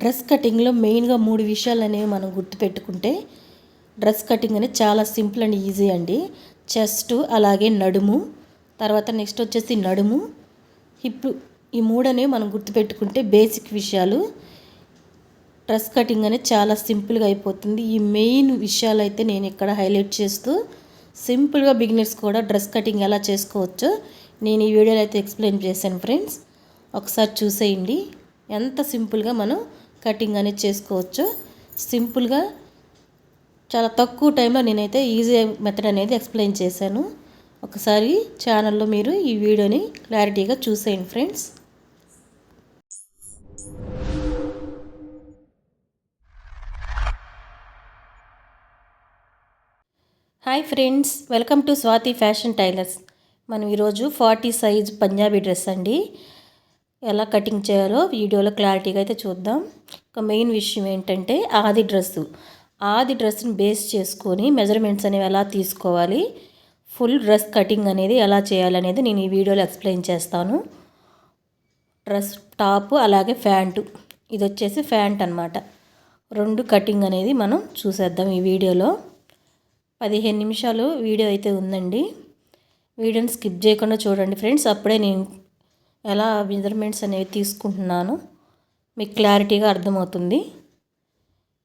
Dress కటింగ్లో మెయిన్గా మూడు విషయాలు అనేవి మనం గుర్తుపెట్టుకుంటే డ్రెస్ కటింగ్ అనేది చాలా సింపుల్ అండ్ ఈజీ అండి. చెస్ట్ అలాగే నడుము తర్వాత నెక్స్ట్ వచ్చేసి నడుము. హిప్ ఈ మూడు అనేవి మనం గుర్తుపెట్టుకుంటే బేసిక్ విషయాలు. డ్రెస్ కటింగ్ అనేది చాలా సింపుల్గా అయిపోతుంది. ఈ మెయిన్ విషయాలు అయితే నేను ఇక్కడ హైలైట్ చేస్తూ సింపుల్గా బిగినర్స్ కూడా డ్రెస్ కటింగ్ ఎలా చేసుకోవచ్చో నేను ఈ వీడియోలో అయితే ఎక్స్ప్లెయిన్ చేశాను ఫ్రెండ్స్. ఒకసారి చూసేయండి. ఎంత సింపుల్గా మనం కటింగ్ అనేది చేసుకోవచ్చు. సింపుల్గా చాలా తక్కువ టైంలో నేనైతే ఈజీ మెథడ్ అనేది ఎక్స్ప్లెయిన్ చేశాను. ఒకసారి ఛానల్లో మీరు ఈ వీడియోని క్లారిటీగా చూసేయండి friends. Hi friends welcome to Swathi fashion tailors. మనం ఈరోజు ఫార్టీ సైజ్ పంజాబీ డ్రెస్ అండి. ఎలా కటింగ్ చేయాలో వీడియోలో క్లారిటీగా అయితే చూద్దాం. ఒక మెయిన్ విషయం ఏంటంటే ఆది డ్రెస్సు ఆది డ్రెస్ని బేస్ చేసుకొని మెజర్మెంట్స్ అనేవి ఎలా తీసుకోవాలి? ఫుల్ డ్రెస్ కటింగ్ అనేది ఎలా చేయాలనేది నేను ఈ వీడియోలో ఎక్స్ప్లెయిన్ చేస్తాను. డ్రెస్ టాప్ అలాగే ఫ్యాంటు ఇది వచ్చేసి ఫ్యాంట్ అనమాట రెండు కటింగ్ అనేది మనం చూసేద్దాం ఈ వీడియోలో. పదిహేను నిమిషాలు వీడియో అయితే ఉందండి. వీడియోని స్కిప్ చేయకుండా చూడండి ఫ్రెండ్స్. అప్పుడే నేను ఎలా మెజర్మెంట్స్ అనేవి తీసుకుంటున్నాను మీకు క్లారిటీగా అర్థమవుతుంది.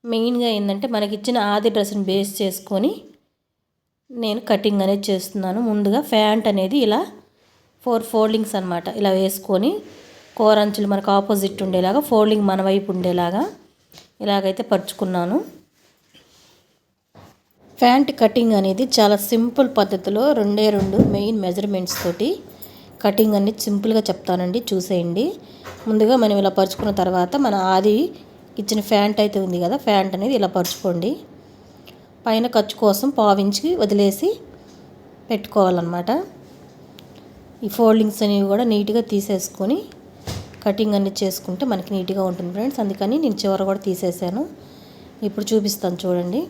మెయిన్గా ఏంటంటే మనకి ఇచ్చిన ఆది డ్రెస్ని బేస్ చేసుకొని నేను కటింగ్ అనేది చేస్తున్నాను. ముందుగా ప్యాంట్ అనేది ఇలా ఫోర్ ఫోల్డింగ్స్ అనమాట ఇలా వేసుకొని కోరంచులు మనకు ఆపోజిట్ ఉండేలాగా ఫోల్డింగ్ మన వైపు ఉండేలాగా ఇలాగైతే పరుచుకున్నాను. ప్యాంట్ కటింగ్ అనేది చాలా సింపుల్ పద్ధతిలో రెండే రెండు మెయిన్ మెజర్మెంట్స్ తోటి కటింగ్ అనేది సింపుల్గా చెప్తానండి. చూసేయండి. ముందుగా మనం ఇలా పరుచుకున్న తర్వాత మన ఆది ఇచ్చిన ఫ్యాంట్ అయితే ఉంది కదా ఫ్యాంట్ అనేది ఇలా పరుచుకోండి. పైన ఖర్చు కోసం పావించి వదిలేసి పెట్టుకోవాలన్నమాట. ఈ ఫోల్డింగ్స్ అనేవి కూడా నీట్గా తీసేసుకొని కటింగ్ అనేది చేసుకుంటే మనకి నీట్గా ఉంటుంది ఫ్రెండ్స్. అందుకని నేను చివర కూడా తీసేసాను. ఇప్పుడు చూపిస్తాను చూడండి.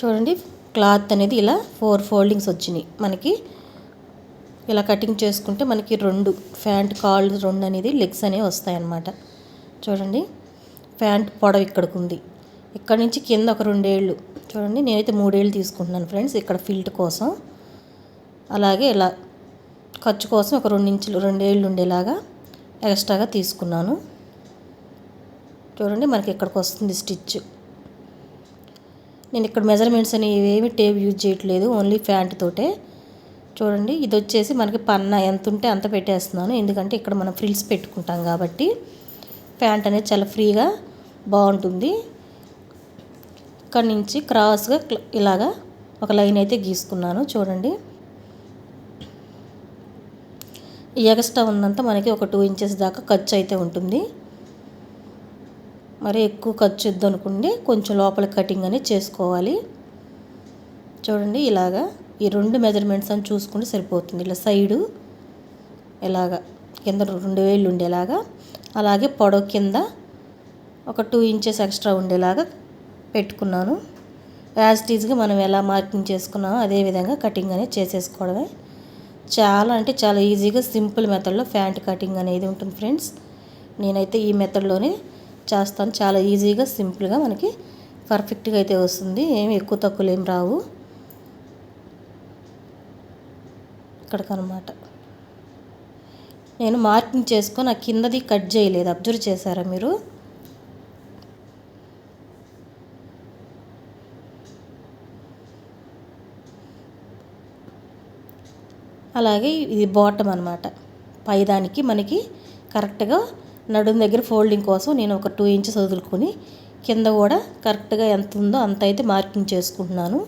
చూడండి. క్లాత్ అనేది ఇలా ఫోర్ ఫోల్డింగ్స్ వచ్చినాయి. మనకి ఇలా కటింగ్ చేసుకుంటే మనకి రెండు ప్యాంట్ కాళ్ళు రెండు అనేది లెగ్స్ అనేవి వస్తాయన్నమాట. చూడండి ప్యాంట్ పొడవు ఇక్కడికి ఉంది ఇక్కడ నుంచి కింద ఒక రెండేళ్ళు. చూడండి నేనైతే మూడేళ్ళు తీసుకుంటున్నాను ఫ్రెండ్స్ ఇక్కడ ఫిల్ట్ కోసం. అలాగే ఇలా ఖర్చు కోసం ఒక రెండు ఇంచులు రెండేళ్ళు ఉండేలాగా ఎక్స్ట్రాగా తీసుకున్నాను. చూడండి మనకి ఇక్కడికి వస్తుంది స్టిచ్. నేను ఇక్కడ మెజర్మెంట్స్ అనేవి ఏమి టేప్ యూజ్ చేయట్లేదు ఓన్లీ ప్యాంట్ తోటే. చూడండి ఇది వచ్చేసి మనకి పన్న ఎంత ఉంటే అంత పెట్టేస్తున్నాను. ఎందుకంటే ఇక్కడ మనం ఫ్రిల్స్ పెట్టుకుంటాం కాబట్టి ప్యాంట్ అనేది చాలా ఫ్రీగా బాగుంటుంది. ఇక్కడ నుంచి క్రాస్గా ఇలాగా ఒక లైన్ అయితే గీసుకున్నాను. చూడండి. ఎగస్ట్రా ఉన్నంత మనకి ఒక టూ ఇంచెస్ దాకా ఖర్చు అయితే ఉంటుంది. మరి ఎక్కువ ఖర్చు వద్దు అనుకుంటే కొంచెం లోపల కటింగ్ అనేది చేసుకోవాలి. చూడండి ఇలాగా ఈ రెండు మెజర్మెంట్స్ అని చూసుకుంటే సరిపోతుంది. ఇలా సైడు ఇలాగా కింద రెండు వేళ్ళు ఉండేలాగా అలాగే పొడవు కింద ఒక టూ ఇంచెస్ ఎక్స్ట్రా ఉండేలాగా పెట్టుకున్నాను. యాజ్ టీజ్గా మనం ఎలా మార్కింగ్ చేసుకున్నామో అదేవిధంగా కటింగ్ అనేది చేసేసుకోవడమే. చాలా అంటే చాలా ఈజీగా సింపుల్ మెథడ్లో ఫ్యాంట్ కటింగ్ అనేది ఉంటుంది ఫ్రెండ్స్ నేనైతే ఈ మెథడ్లోనే చేస్తాను. చాలా ఈజీగా సింపుల్గా మనకి పర్ఫెక్ట్గా అయితే వస్తుంది. ఏమి ఎక్కువ తక్కువలు ఏం రావు. ఇక్కడికనమాట నేను మార్కింగ్ చేసుకొని ఆ కిందది కట్ చేయలేదు. అబ్జర్వ్ చేశారా మీరు? అలాగే ఇది బాటమ్ అనమాట పైదానికి మనకి కరెక్ట్గా నడుము దగ్గర ఫోల్డింగ్ కోసం నేను ఒక టూ ఇంచెస్ వదులుకొని కింద కూడా కరెక్ట్గా ఎంత ఉందో అంత అయితే మార్కింగ్ చేసుకుంటున్నాను.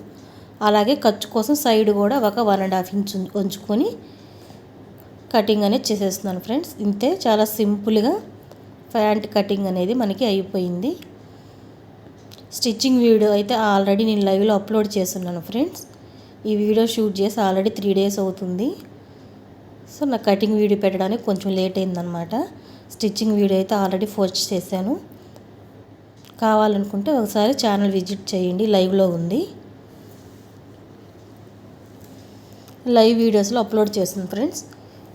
అలాగే ఖర్చు కోసం సైడ్ కూడా ఒక వన్ అండ్ హాఫ్ ఇంచ్ ఉంచుకొని కటింగ్ అనేది చేసేస్తున్నాను ఫ్రెండ్స్. ఇంతే చాలా సింపుల్గా ప్యాంట్ కటింగ్ అనేది మనకి అయిపోయింది. స్టిచ్చింగ్ వీడియో అయితే ఆల్రెడీ నేను లైవ్లో అప్లోడ్ చేస్తున్నాను ఫ్రెండ్స్. ఈ వీడియో షూట్ చేసి ఆల్రెడీ త్రీ డేస్ అవుతుంది. సో నా కటింగ్ వీడియో పెట్టడానికి కొంచెం లేట్ అయిందనమాట స్టిచ్చింగ్ వీడియో అయితే ఆల్రెడీ పోస్ట్ చేశాను. కావాలనుకుంటే ఒకసారి ఛానల్ విజిట్ చేయండి. లైవ్లో ఉంది. లైవ్ వీడియోస్లో అప్లోడ్ చేస్తుంది ఫ్రెండ్స్.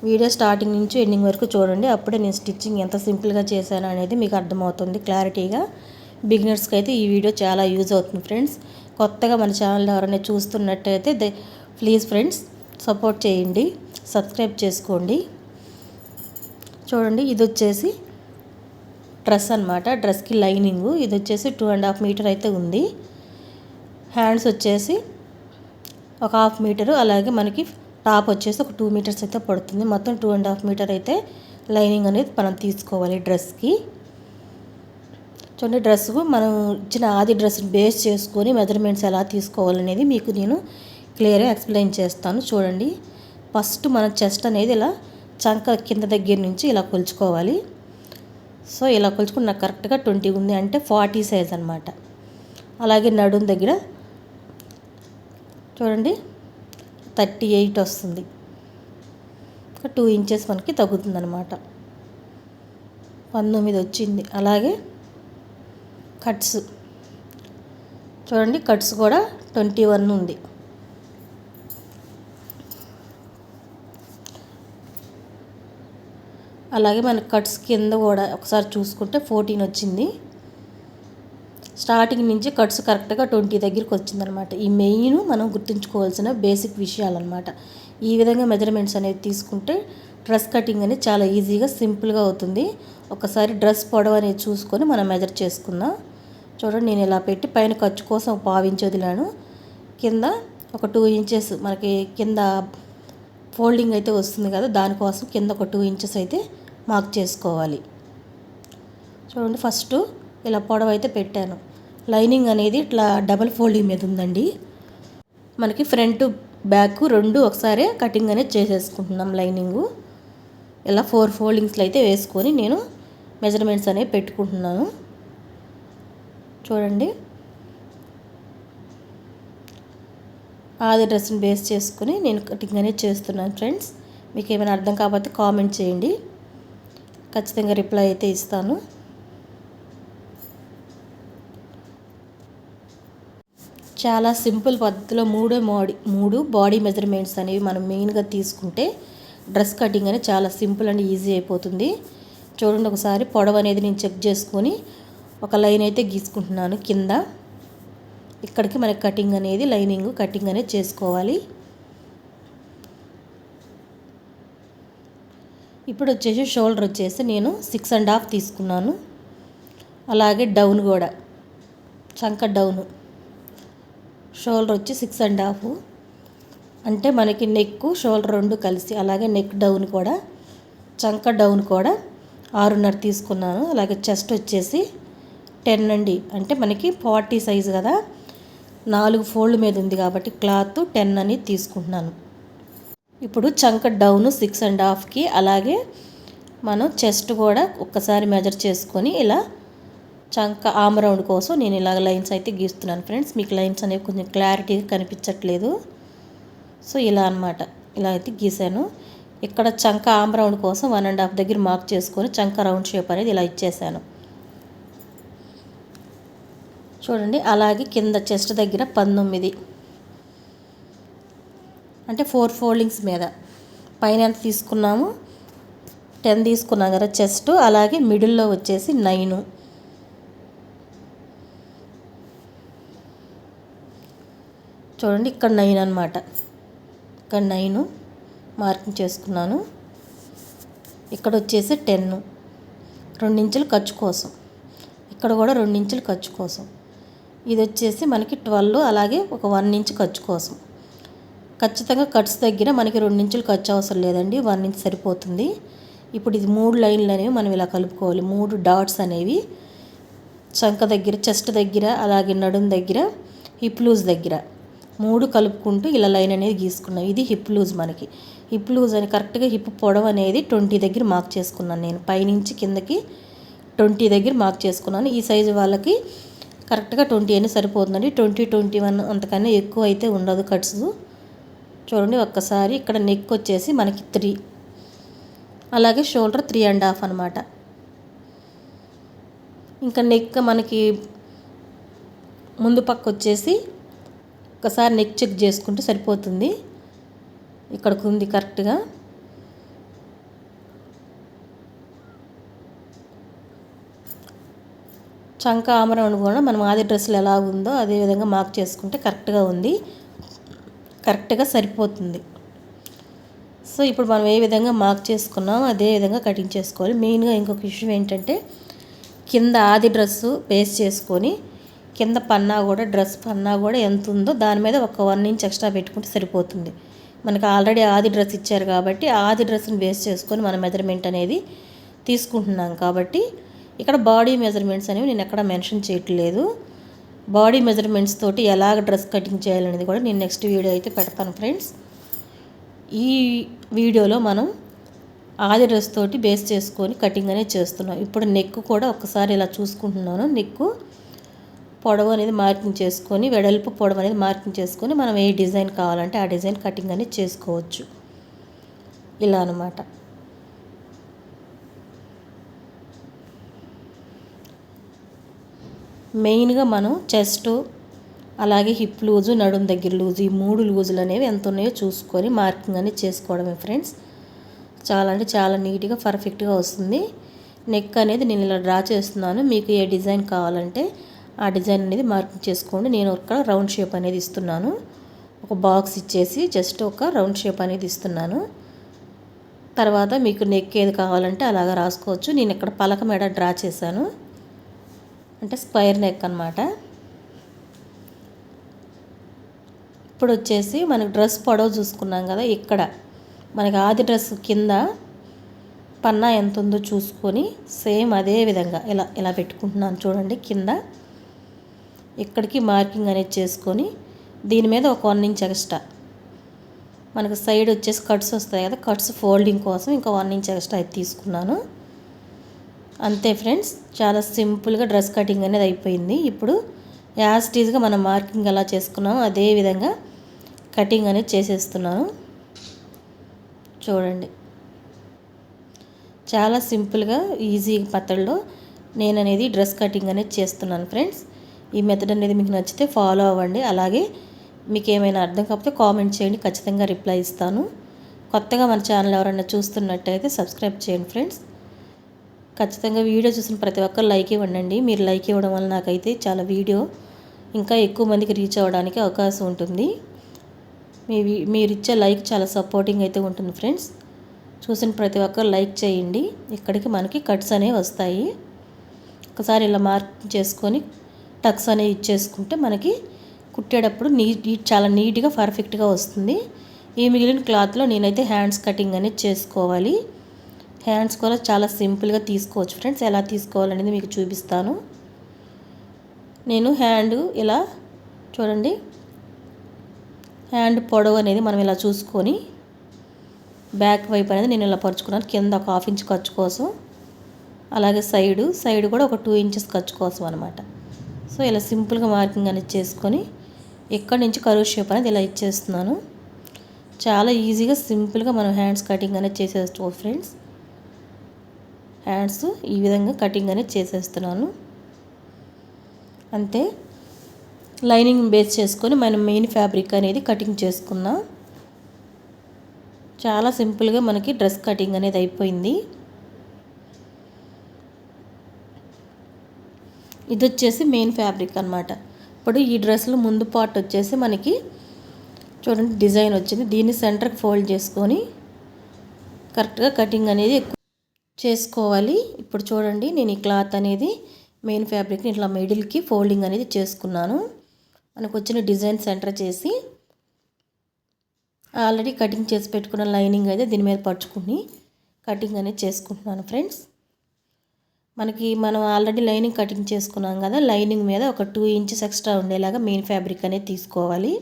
వీడియో స్టార్టింగ్ నుంచి ఎండింగ్ వరకు చూడండి. అప్పుడే నేను స్టిచ్చింగ్ ఎంత సింపుల్గా చేశాను అనేది మీకు అర్థమవుతుంది క్లారిటీగా. బిగినర్స్కి అయితే ఈ వీడియో చాలా యూజ్ అవుతుంది ఫ్రెండ్స్. కొత్తగా మన ఛానల్ ఎవరైనా చూస్తున్నట్టయితే ప్లీజ్ ఫ్రెండ్స్ సపోర్ట్ చేయండి. సబ్స్క్రైబ్ చేసుకోండి. చూడండి ఇది వచ్చేసి డ్రెస్ అనమాట డ్రెస్కి లైనింగ్ ఇది వచ్చేసి టూ అండ్ హాఫ్ మీటర్ అయితే ఉంది. హ్యాండ్స్ వచ్చేసి ఒక హాఫ్ మీటరు అలాగే మనకి టాప్ వచ్చేసి ఒక టూ మీటర్స్ అయితే పడుతుంది. మొత్తం టూ అండ్ హాఫ్ మీటర్ అయితే లైనింగ్ అనేది మనం తీసుకోవాలి డ్రెస్కి చూడండి డ్రెస్ మనం ఇచ్చిన ఆది డ్రెస్ని బేస్ చేసుకొని మెజర్మెంట్స్ ఎలా తీసుకోవాలనేది మీకు నేను క్లియర్గా ఎక్స్ప్లెయిన్ చేస్తాను. చూడండి ఫస్ట్ మన చెస్ట్ అనేది ఇలా చంక కింద దగ్గర నుంచి ఇలా కొలుచుకోవాలి. సో ఇలా కొలుచుకుని నాకు కరెక్ట్గా ట్వంటీ ఉంది అంటే ఫార్టీ సైజ్ అనమాట అలాగే నడుం దగ్గర చూడండి థర్టీ ఎయిట్ వస్తుంది. ఒక టూ ఇంచెస్ మనకి తగ్గుతుందనమాట పంతొమ్మిది వచ్చింది. అలాగే కట్స్. చూడండి కట్స్ కూడా ట్వంటీ వన్ ఉంది. అలాగే మన కట్స్ కింద కూడా ఒకసారి చూసుకుంటే ఫోర్టీన్ వచ్చింది. స్టార్టింగ్ నుంచి కట్స్ కరెక్ట్గా ట్వంటీ దగ్గరికి వచ్చిందనమాట. ఈ మెయిన్ మనం గుర్తుంచుకోవాల్సిన బేసిక్ విషయాలన్నమాట ఈ విధంగా మెజర్మెంట్స్ అనేవి తీసుకుంటే డ్రెస్ కటింగ్ అనేది చాలా ఈజీగా సింపుల్గా అవుతుంది. ఒకసారి డ్రెస్ పొడవు అనేది చూసుకొని మనం మెజర్ చేసుకుందాం. చూడండి నేను ఇలా పెట్టి పైన ఖర్చు కోసం పావించి వదిలాను. కింద ఒక టూ ఇంచెస్ మనకి కింద ఫోల్డింగ్ అయితే వస్తుంది కదా దానికోసం కింద ఒక టూ ఇంచెస్ అయితే మార్క్ చేసుకోవాలి. చూడండి ఫస్ట్ ఇలా పొడవు అయితే పెట్టాను. లైనింగ్ అనేది ఇట్లా డబల్ ఫోల్డింగ్ మీద ఉందండి. మనకి ఫ్రంట్ బ్యాక్ రెండు ఒకసారి కటింగ్ అనేది చేసేసుకుంటున్నాం లైనింగు ఇలా ఫోర్ ఫోల్డింగ్స్లో అయితే వేసుకొని నేను మెజర్మెంట్స్ అనేవి పెట్టుకుంటున్నాను. చూడండి. ఆది డ్రెస్ని బేస్ చేసుకుని నేను కటింగ్ అనేది చేస్తున్నాను ఫ్రెండ్స్. మీకు ఏమైనా అర్థం కాకపోతే కామెంట్ చేయండి. ఖచ్చితంగా రిప్లై అయితే ఇస్తాను. చాలా సింపుల్ పద్ధతిలో మూడే మోడీ మూడు బాడీ మెజర్మెంట్స్ అనేవి మనం మెయిన్గా తీసుకుంటే డ్రెస్ కటింగ్ అనేది చాలా సింపుల్ అండ్ ఈజీ అయిపోతుంది. చూడండి ఒకసారి పొడవు అనేది నేను చెక్ చేసుకొని ఒక లైన్ అయితే గీసుకుంటున్నాను కింద. ఇక్కడికి మనకి కటింగ్ అనేది లైనింగ్ కటింగ్ అనేది చేసుకోవాలి. ఇప్పుడు వచ్చేసి షోల్డర్ వచ్చేసి నేను సిక్స్ అండ్ హాఫ్ తీసుకున్నాను. అలాగే డౌన్ కూడా చంక డౌన్ షోల్డర్ వచ్చి సిక్స్ అండ్ హాఫ్ అంటే మనకి నెక్ షోల్డర్ రెండు కలిసి అలాగే నెక్ డౌన్ కూడా చంక డౌన్ కూడా ఆరున్నర తీసుకున్నాను. అలాగే చెస్ట్ వచ్చేసి టెన్ అండి. అంటే మనకి ఫార్టీ సైజు కదా. నాలుగు ఫోల్డ్ మీద ఉంది కాబట్టి క్లాత్ టెన్ అని తీసుకుంటున్నాను. ఇప్పుడు చంక డౌన్ సిక్స్ అండ్ హాఫ్కి అలాగే మనం చెస్ట్ కూడా ఒక్కసారి మెజర్ చేసుకొని ఇలా చంక ఆమ్ రౌండ్ కోసం నేను ఇలాగ లైన్స్ అయితే గీస్తున్నాను ఫ్రెండ్స్. మీకు లైన్స్ అనేవి కొంచెం క్లారిటీగా కనిపించట్లేదు. సో ఇలా అనమాట ఇలా అయితే గీసాను. ఇక్కడ చంక ఆమ్ రౌండ్ కోసం వన్ అండ్ హాఫ్ దగ్గర మార్క్ చేసుకొని చంక రౌండ్ షేప్ అనేది ఇలా ఇచ్చేసాను. చూడండి అలాగే కింద చెస్ట్ దగ్గర పంతొమ్మిది. అంటే ఫోర్ ఫోల్డింగ్స్ మీద. పైన ఎంత తీసుకున్నాము? టెన్ తీసుకున్నాం కదా చెస్ట్ అలాగే మిడిల్లో వచ్చేసి నైను చూడండి ఇక్కడ నైన్ అనమాట ఇక్కడ నైను మార్కింగ్ చేసుకున్నాను. ఇక్కడ వచ్చేసి టెన్ రెండించులు ఖర్చు కోసం. ఇక్కడ కూడా రెండించులు ఖర్చు కోసం. ఇది వచ్చేసి మనకి ట్వెల్వ్ అలాగే ఒక వన్ ఇంచ్ ఖర్చు కోసం. ఖచ్చితంగా కట్స్ దగ్గర మనకి రెండు ఇంచులు ఖర్చు అవసరం లేదండి వన్ ఇంచ్ సరిపోతుంది. ఇప్పుడు ఇది మూడు లైన్లు అనేవి మనం ఇలా కలుపుకోవాలి. మూడు డాట్స్ అనేవి చంక దగ్గర చెస్ట్ దగ్గర అలాగే నడుం దగ్గర హిప్ లూజ్ దగ్గర. మూడు కలుపుకుంటూ ఇలా లైన్ అనేది గీసుకున్నాం. ఇది హిప్ లూజ్ మనకి. హిప్ లూజ్ అని కరెక్ట్గా హిప్ పొడవు అనేది ట్వంటీ దగ్గర మార్క్ చేసుకున్నాను నేను. పైనుంచి కిందకి ట్వంటీ దగ్గర మార్క్ చేసుకున్నాను. ఈ సైజు వాళ్ళకి కరెక్ట్గా ట్వంటీ అయినా సరిపోతుందండి. ట్వంటీ ట్వంటీ వన్ అంతకన్నా ఎక్కువ అయితే ఉండదు కట్స్. చూడండి ఒక్కసారి ఇక్కడ నెక్ వచ్చేసి మనకి త్రీ అలాగే షోల్డర్ త్రీ అండ్ హాఫ్ అనమాట ఇంకా నెక్ మనకి ముందు పక్క వచ్చేసి ఒకసారి నెక్ చెక్ చేసుకుంటే సరిపోతుంది. ఇక్కడికి ఉంది కరెక్ట్గా. చంక ఆమరం కూడా మనం ఆది డ్రెస్సులు ఎలా ఉందో అదే విధంగా మార్క్ చేసుకుంటే కరెక్ట్గా ఉంది. కరెక్ట్గా సరిపోతుంది. సో ఇప్పుడు మనం ఏ విధంగా మార్క్ చేసుకున్నామో అదే విధంగా కటింగ్ చేసుకోవాలి. మెయిన్గా ఇంకొక ఇష్యూ ఏంటంటే కింద ఆది డ్రెస్సు బేస్ చేసుకొని కింద పన్నా కూడా డ్రెస్ పన్నా కూడా ఎంత ఉందో దాని మీద ఒక వన్ ఇంచ్ ఎక్స్ట్రా పెట్టుకుంటే సరిపోతుంది. మనకి ఆల్రెడీ ఆది డ్రెస్ ఇచ్చారు కాబట్టి ఆది డ్రెస్ని బేస్ చేసుకొని మన మెజర్మెంట్ అనేది తీసుకుంటున్నాం కాబట్టి ఇక్కడ బాడీ మెజర్మెంట్స్ అనేవి నేను ఎక్కడ మెన్షన్ చేయట్లేదు. బాడీ మెజర్మెంట్స్ తోటి ఎలాగ డ్రెస్ కటింగ్ చేయాలనేది కూడా నేను నెక్స్ట్ వీడియో అయితే పెడతాను ఫ్రెండ్స్ ఈ వీడియోలో మనం ఆది డ్రెస్ తోటి బేస్ చేసుకొని కటింగ్ అనేది చేస్తున్నాం. ఇప్పుడు నెక్ కూడా ఒకసారి ఇలా చూసుకుంటున్నాను. నెక్ పొడవు అనేది మార్కింగ్ చేసుకొని వెడల్పు పొడవు అనేది మార్కింగ్ చేసుకొని మనం ఏ డిజైన్ కావాలంటే ఆ డిజైన్ కటింగ్ అనేది చేసుకోవచ్చు. ఇలా అనమాట మెయిన్గా మనం చెస్ట్ అలాగే హిప్ లూజు నడుం దగ్గర లూజు ఈ మూడు లూజులు అనేవి ఎంత ఉన్నాయో చూసుకొని మార్కింగ్ అనేది చేసుకోవడమే ఫ్రెండ్స్. చాలా అంటే చాలా నీట్గా పర్ఫెక్ట్గా వస్తుంది. నెక్ అనేది నేను ఇలా డ్రా చేస్తున్నాను. మీకు ఏ డిజైన్ కావాలంటే ఆ డిజైన్ అనేది మార్కింగ్ చేసుకోండి. నేను ఒక రౌండ్ షేప్ అనేది ఇస్తున్నాను. ఒక బాక్స్ ఇచ్చేసి జస్ట్ ఒక రౌండ్ షేప్ అనేది ఇస్తున్నాను. తర్వాత మీకు నెక్ ఏది కావాలంటే అలాగా రాసుకోవచ్చు. నేను ఇక్కడ పలక మెడ డ్రా చేశాను. అంటే స్క్వైర్ నెక్ అనమాట ఇప్పుడు వచ్చేసి మనకు డ్రెస్ పొడవు చూసుకున్నాం కదా ఇక్కడ. మనకి ఆది డ్రెస్ కింద పన్నా ఎంత ఉందో చూసుకొని సేమ్ అదే విధంగా ఇలా ఇలా పెట్టుకుంటున్నాను చూడండి కింద. ఇక్కడికి మార్కింగ్ అనేది చేసుకొని దీని మీద ఒక వన్ ఇంచ్ ఎక్స్ట్రా. మనకు సైడ్ వచ్చేసి కట్స్ వస్తాయి కదా కట్స్ ఫోల్డింగ్ కోసం ఇంకా వన్ ఇంచ్ ఎక్స్ట్రా అయితే తీసుకున్నాను. అంతే ఫ్రెండ్స్ చాలా సింపుల్గా డ్రెస్ కటింగ్ అనేది అయిపోయింది. ఇప్పుడు యాజ్ టీజ్గా మనం మార్కింగ్ ఎలా చేసుకున్నామో అదే విధంగా కటింగ్ అనేది చేసేస్తున్నాను. చూడండి. చాలా సింపుల్గా ఈజీ పద్ధతిలో నేను అనేది డ్రెస్ కటింగ్ అనేది చేస్తున్నాను ఫ్రెండ్స్. ఈ మెథడ్ అనేది మీకు నచ్చితే ఫాలో అవ్వండి. అలాగే మీకు ఏమైనా అర్థం కాకపోతే కామెంట్ చేయండి. ఖచ్చితంగా రిప్లై ఇస్తాను. కొత్తగా మన ఛానల్ ఎవరైనా చూస్తున్నట్టయితే సబ్స్క్రైబ్ చేయండి ఫ్రెండ్స్. ఖచ్చితంగా వీడియో చూసిన ప్రతి ఒక్కరు లైక్ ఇవ్వండి మీరు లైక్ ఇవ్వడం వల్ల నాకైతే చాలా వీడియో ఇంకా ఎక్కువ మందికి రీచ్ అవ్వడానికి అవకాశం ఉంటుంది. మీ మీరు ఇచ్చే లైక్ చాలా సపోర్టింగ్ అయితే ఉంటుంది ఫ్రెండ్స్. చూసిన ప్రతి ఒక్కరు లైక్ చేయండి. ఇక్కడికి మనకి కట్స్ అనేవి వస్తాయి. ఒకసారి ఇలా మార్క్ చేసుకొని టక్స్ అనేవి ఇచ్చేసుకుంటే మనకి కుట్టేటప్పుడు నీట్ చాలా నీట్గా పర్ఫెక్ట్గా వస్తుంది. ఈ మిగిలిన క్లాత్లో నేనైతే హ్యాండ్స్ కటింగ్ అనేది చేసుకోవాలి. హ్యాండ్స్ కూడా చాలా సింపుల్గా తీసుకోవచ్చు ఫ్రెండ్స్. ఎలా తీసుకోవాలనేది మీకు చూపిస్తాను. నేను హ్యాండ్ ఇలా చూడండి. హ్యాండ్ పొడవు అనేది మనం ఇలా చూసుకొని బ్యాక్ వైపు అనేది నేను ఇలా పరుచుకున్నాను. కింద ఒక హాఫ్ ఇంచ్ ఖర్చు కోసం. అలాగే సైడు సైడ్ కూడా ఒక టూ ఇంచెస్ ఖర్చు కోసం అనమాట సో ఇలా సింపుల్గా మార్కింగ్ అనేది చేసుకొని ఎక్కడి నుంచి కరువు షేప్ అనేది ఇలా ఇచ్చేస్తున్నాను. చాలా ఈజీగా సింపుల్గా మనం హ్యాండ్స్ కటింగ్ అనేది చేసేస్తాం ఫ్రెండ్స్. హ్యాండ్స్ ఈ విధంగా కటింగ్ అనేది చేసేస్తున్నాను. అంతే. లైనింగ్ బేస్ చేసుకొని మనం మెయిన్ ఫ్యాబ్రిక్ అనేది కటింగ్ చేసుకున్నాం చాలా సింపుల్గా మనకి డ్రెస్ కటింగ్ అనేది అయిపోయింది. ఇది వచ్చేసి మెయిన్ ఫ్యాబ్రిక్ అనమాట ఇప్పుడు ఈ డ్రెస్లో ముందు పార్ట్ వచ్చేసి మనకి చూడండి డిజైన్ వచ్చింది. దీన్ని సెంటర్కి ఫోల్డ్ చేసుకొని కరెక్ట్గా కటింగ్ అనేది చేసుకోవాలి. ఇప్పుడు చూడండి నేను ఈ క్లాత్ అనేది మెయిన్ ఫ్యాబ్రిక్ని ఇట్లా మిడిల్కి ఫోల్డింగ్ అనేది చేసుకున్నాను. మనకు వచ్చిన డిజైన్ సెంటర్ చేసి ఆల్రెడీ కటింగ్ చేసి పెట్టుకున్న లైనింగ్ అయితే దీని మీద పరుచుకుని కటింగ్ అనేది చేసుకుంటున్నాను ఫ్రెండ్స్. మనకి మనం ఆల్రెడీ లైనింగ్ కటింగ్ చేసుకున్నాం కదా లైనింగ్ మీద ఒక టూ ఇంచెస్ ఎక్స్ట్రా ఉండేలాగా మెయిన్ ఫ్యాబ్రిక్ అనేది తీసుకోవాలి.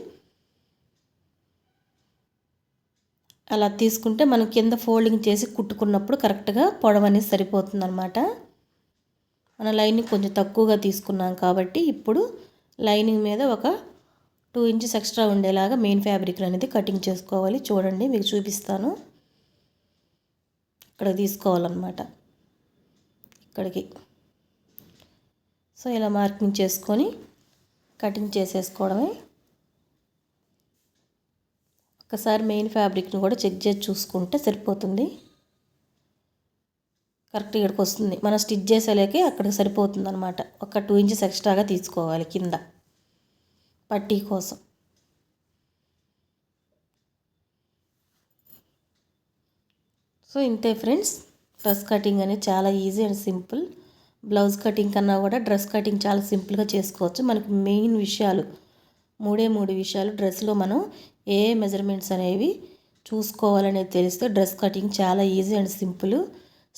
అలా తీసుకుంటే మనం కింద ఫోల్డింగ్ చేసి కుట్టుకున్నప్పుడు కరెక్ట్గా పొడవు అనేది సరిపోతుంది అనమాట మన లైనింగ్ కొంచెం తక్కువగా తీసుకున్నాం కాబట్టి ఇప్పుడు లైనింగ్ మీద ఒక టూ ఇంచెస్ ఎక్స్ట్రా ఉండేలాగా మెయిన్ ఫ్యాబ్రిక్ అనేది కటింగ్ చేసుకోవాలి. చూడండి మీకు చూపిస్తాను. ఇక్కడ తీసుకోవాలన్నమాట. ఇక్కడికి. సో ఇలా మార్కింగ్ చేసుకొని కటింగ్ చేసేసుకోవడమే ఒకసారి మెయిన్ ఫ్యాబ్రిక్ని కూడా చెక్ చేసి చూసుకుంటే సరిపోతుంది. కరెక్ట్ ఇక్కడికి వస్తుంది. మనం స్టిచ్ చేసేలేకే అక్కడికి సరిపోతుంది అనమాట ఒక టూ ఇంచెస్ ఎక్స్ట్రాగా తీసుకోవాలి కింద. పట్టీ కోసం. సో ఇంతే ఫ్రెండ్స్ డ్రెస్ కటింగ్ అనేది చాలా easy and simple blouse cutting కన్నా కూడా డ్రెస్ కటింగ్ చాలా సింపుల్గా చేసుకోవచ్చు. మనకి మెయిన్ విషయాలు మూడే మూడు విషయాలు. డ్రెస్లో మనం ఏ మెజర్మెంట్స్ అనేవి చూసుకోవాలనేది తెలిస్తే డ్రెస్ కటింగ్ చాలా ఈజీ అండ్ సింపుల్.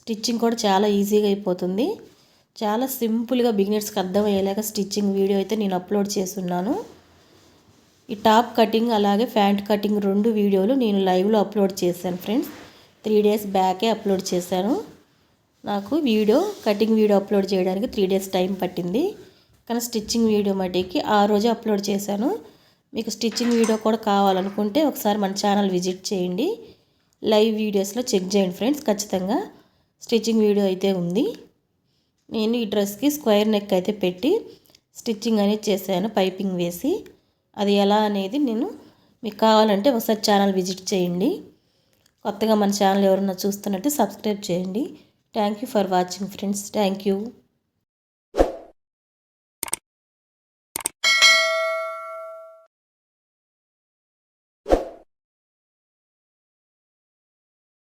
స్టిచ్చింగ్ కూడా చాలా ఈజీగా అయిపోతుంది. చాలా సింపుల్గా బిగినర్స్కి అర్థమయ్యేలాగా స్టిచ్చింగ్ వీడియో అయితే నేను అప్లోడ్ చేస్తున్నాను. ఈ టాప్ కటింగ్ అలాగే ప్యాంట్ కటింగ్ రెండు వీడియోలు నేను లైవ్లో అప్లోడ్ చేశాను ఫ్రెండ్స్. త్రీ డేస్ బ్యాకే అప్లోడ్ చేశాను. నాకు వీడియో కటింగ్ వీడియో అప్లోడ్ చేయడానికి త్రీ డేస్ టైం పట్టింది. కానీ స్టిచ్చింగ్ వీడియో మటుకి ఆ రోజే అప్లోడ్ చేశాను. మీకు స్టిచ్చింగ్ వీడియో కూడా కావాలనుకుంటే ఒకసారి మన ఛానల్ విజిట్ చేయండి. లైవ్ వీడియోస్లో చెక్ చేయండి ఫ్రెండ్స్ ఖచ్చితంగా స్టిచ్చింగ్ వీడియో అయితే ఉంది. నేను ఈ డ్రెస్కి స్క్వేర్ నెక్ అయితే పెట్టి స్టిచ్చింగ్ అనేది చేశాను పైపింగ్ వేసి. అది ఎలా అనేది నేను మీకు కావాలంటే ఒకసారి ఛానల్ విజిట్ చేయండి. కొత్తగా మన ఛానల్ ఎవరన్నా చూస్తున్నట్టు సబ్స్క్రైబ్ చేయండి. Thank you for watching friends thank you.